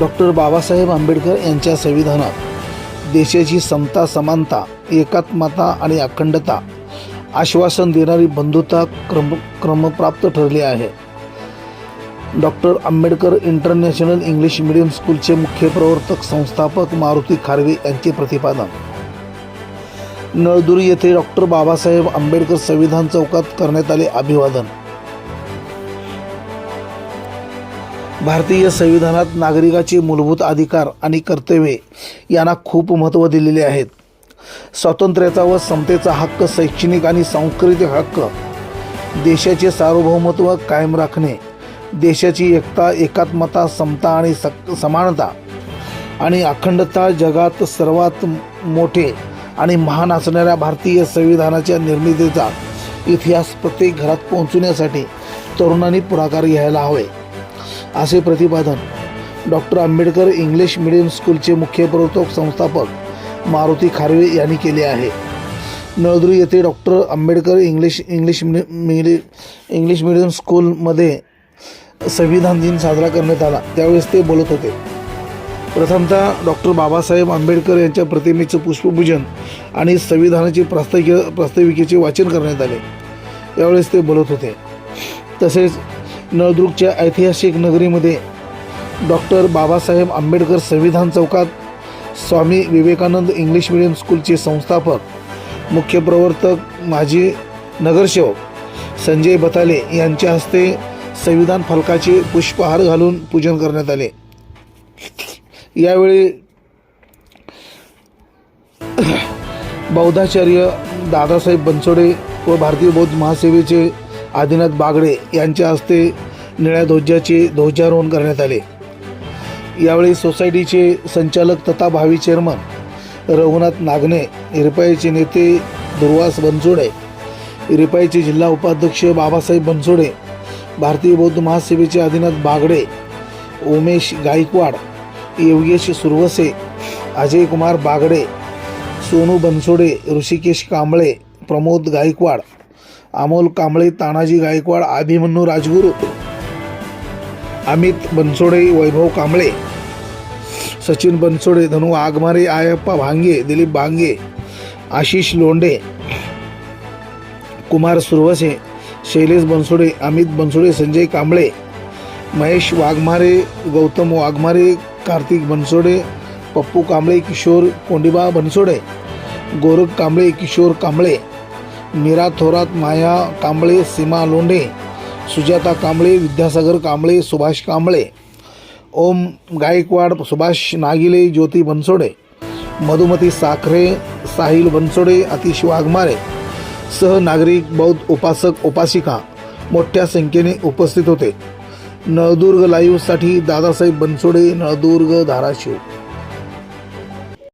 Doctor Babasaheb Ambedkar यांच्या संविधानात देशाची समता समानता एकात्मता आणि अखंडता आश्वासन देणारी बंधुता क्रम क्रमप्राप्त ठरली आहे. Doctor Ambedkar international English medium स्कूलचे मुख्य प्रवर्तक संस्थापक मारुती खारवे यांचे प्रतिपादन. नळदुर्ग येथे डॉक्टर बाबासाहेब आंबेडकर संविधान चौकात करण्यात आले अभिवादन. भारतीय संविधानात नागरिकाचे मूलभूत अधिकार आणि कर्तव्ये यांना खूप महत्त्व दिलेले आहेत. स्वातंत्र्याचा व समतेचा हक्क शैक्षणिक आणि सांस्कृतिक हक्क देशाचे सार्वभौमत्व कायम राखणे देशाची एकता एकात्मता समता आणि सक समानता आणि अखंडता जगात सर्वात मोठे आणि महान असणाऱ्या भारतीय संविधानाच्या निर्मितीचा इतिहास प्रत्येक घरात पोहोचवण्यासाठी तरुणांनी पुढाकार घ्यायला हवे. असे प्रतिपादन डॉक्टर आंबेडकर इंग्लिश मिडियम स्कूलचे मुख्य प्रवर्तक संस्थापक मारुती खारवे यांनी केले आहे. नळदुर्ग येथे doctor Ambedkar English English medium English medium स्कूलमध्ये संविधान दिन साजरा करण्यात आला. त्यावेळेस ते बोलत होते. प्रथमतः डॉक्टर बाबासाहेब आंबेडकर यांच्या प्रतिमेचं पुष्पपूजन आणि संविधानाचे प्रास्ताविक प्रास्ताविकेचे वाचन करण्यात आले. यावेळेस ते बोलत होते. तसेच नळदुर्गच्या ऐतिहासिक नगरीमध्ये डॉक्टर बाबासाहेब आंबेडकर संविधान चौकात स्वामी विवेकानंद इंग्लिश मिडियम स्कूलचे संस्थापक मुख्य प्रवर्तक माजी नगरसेवक संजय बताले यांच्या हस्ते संविधान फलकाचे पुष्पहार घालून पूजन करण्यात आले. यावेळी बौद्धाचार्य दादासाहेब बनसोडे व भारतीय बौद्ध महासेवेचे आदिनाथ बागडे यांच्या हस्ते निळ्या ध्वजाचे ध्वजारोहण करण्यात आले. यावेळी सोसायटीचे संचालक तथा भावी चेअरमन रघुनाथ नागणे रिपाईचे नेते दुर्वास बनसोडे रिपाईचे जिल्हा उपाध्यक्ष बाबासाहेब बनसोडे भारतीय बौद्ध महासेवेचे आदिनाथ बागडे उमेश गायकवाड योगेश सुरवसे अजय कुमार बागडे सोनू बनसोडे ऋषिकेश कांबळे प्रमोद गायकवाड अमोल कांबळे तानाजी गायकवाड अभिमन्यू राजगुरू अमित बनसोडे वैभव कांबळे सचिन बनसोडे धनु आगमारे आयप्पा भांगे दिलीप भांगे आशिष लोंढे कुमार सुरवसे शैलेश बनसोडे अमित बनसोडे संजय कांबळे महेश वाघमारे गौतम वाघमारे कार्तिक बनसोडे पप्पू कांबळे किशोर कोंडिबा बनसोडे गोरख कांबळे किशोर कांबळे मीरा थोरात माया कांबळे सीमा लोंढे सुजाता कांबळे विद्यासागर कांबळे सुभाष कांबळे. ओम गायकवाड सुभाष नागिले ज्योती बनसोडे. मधुमती साखरे साहिल बनसोडे अतिश वाघमारे. सह नागरिक बौद्ध उपासक उपासिका मोठ्या संख्येने उपस्थित होते. नळदुर्ग लाईव्हसाठी दादासाहेब बनसोडे नळदुर्ग धाराशिव.